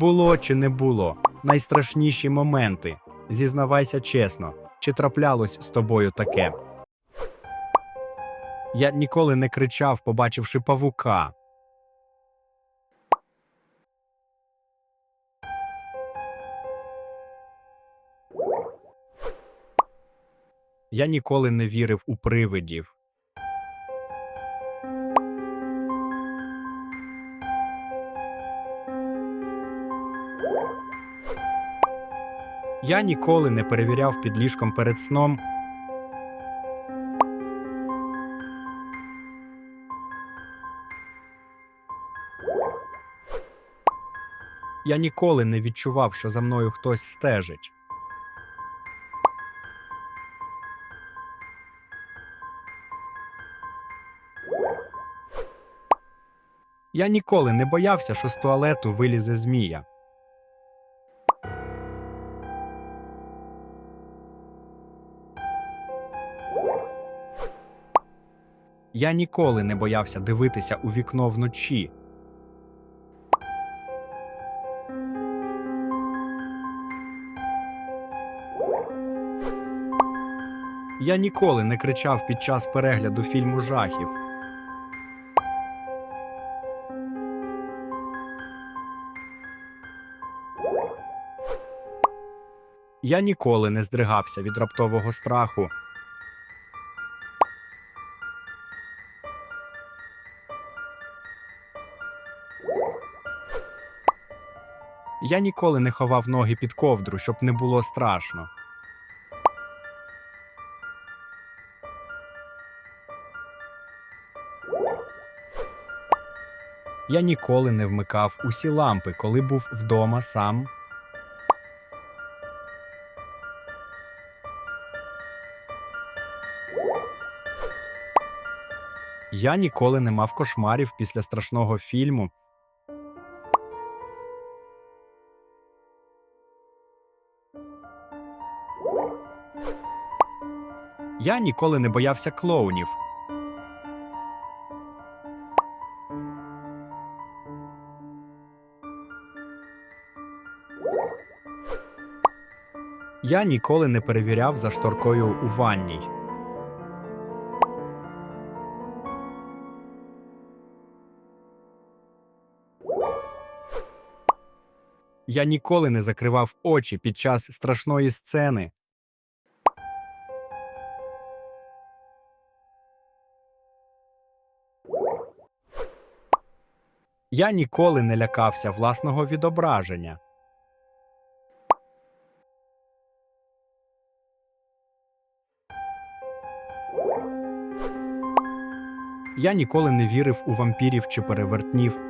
Було чи не було найстрашніші моменти. Зізнавайся чесно, чи траплялось з тобою таке? Я ніколи не кричав, побачивши павука. Я ніколи не вірив у привидів. Я ніколи не перевіряв під ліжком перед сном. Я ніколи не відчував, що за мною хтось стежить. Я ніколи не боявся, що з туалету вилізе змія. Я ніколи не боявся дивитися у вікно вночі. Я ніколи не кричав під час перегляду фільму жахів. Я ніколи не здригався від раптового страху. Я ніколи не ховав ноги під ковдру, щоб не було страшно. Я ніколи не вмикав усі лампи, коли був вдома сам. Я ніколи не мав кошмарів після страшного фільму. Я ніколи не боявся клоунів. Я ніколи не перевіряв за шторкою у ванній. Я ніколи не закривав очі під час страшної сцени. Я ніколи не лякався власного відображення. Я ніколи не вірив у вампірів чи перевертнів.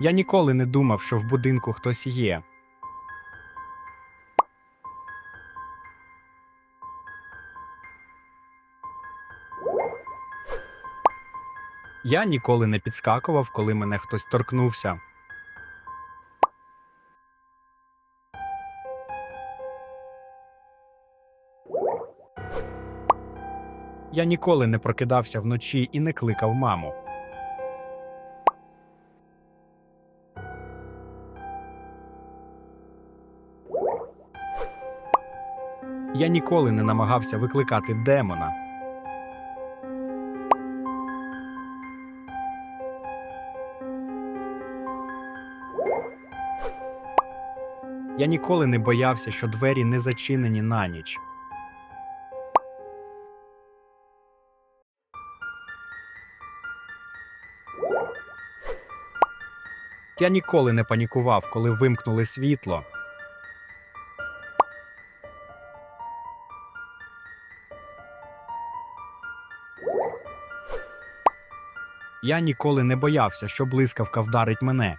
Я ніколи не думав, що в будинку хтось є. Я ніколи не підскакував, коли мене хтось торкнувся. Я ніколи не прокидався вночі і не кликав маму. Я ніколи не намагався викликати демона. Я ніколи не боявся, що двері не зачинені на ніч. Я ніколи не панікував, коли вимкнули світло. Я ніколи не боявся, що блискавка вдарить мене.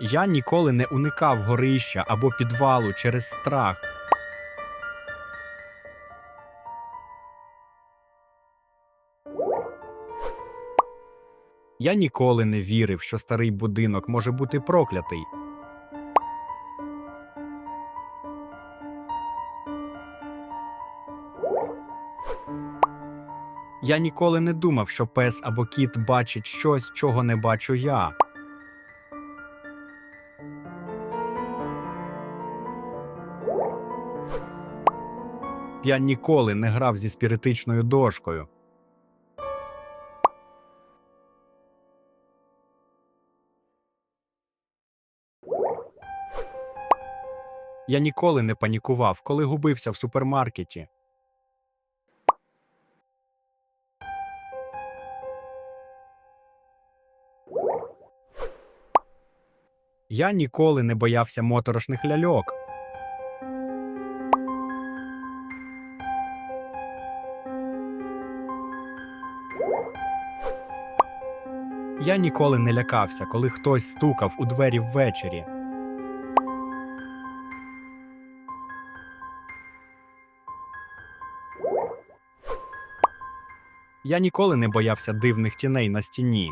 Я ніколи не уникав горища або підвалу через страх. Я ніколи не вірив, що старий будинок може бути проклятий. Я ніколи не думав, що пес або кіт бачить щось, чого не бачу я. Я ніколи не грав зі спіритичною дошкою. Я ніколи не панікував, коли губився в супермаркеті. Я ніколи не боявся моторошних ляльок. Я ніколи не лякався, коли хтось стукав у двері ввечері. Я ніколи не боявся дивних тіней на стіні.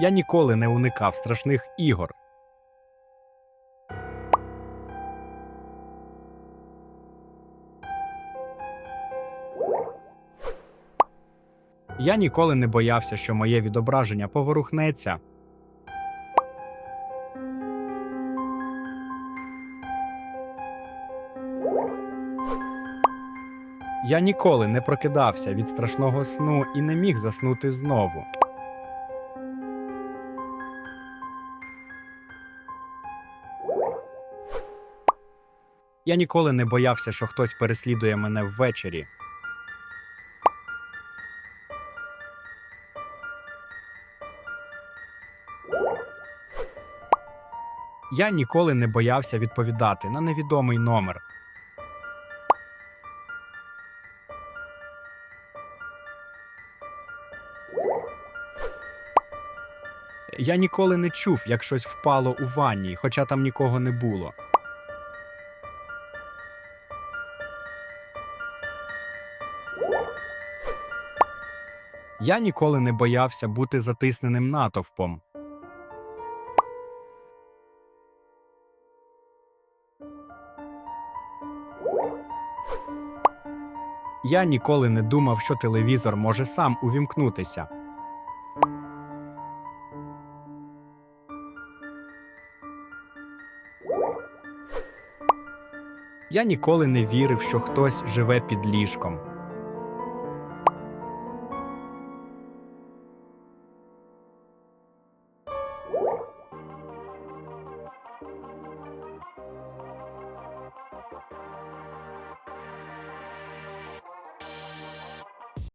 Я ніколи не уникав страшних ігор. Я ніколи не боявся, що моє відображення поворухнеться. Я ніколи не прокидався від страшного сну і не міг заснути знову. Я ніколи не боявся, що хтось переслідує мене ввечері. Я ніколи не боявся відповідати на невідомий номер. Я ніколи не чув, як щось впало у ванні, хоча там нікого не було. Я ніколи не боявся бути затисненим натовпом. Я ніколи не думав, що телевізор може сам увімкнутися. Я ніколи не вірив, що хтось живе під ліжком.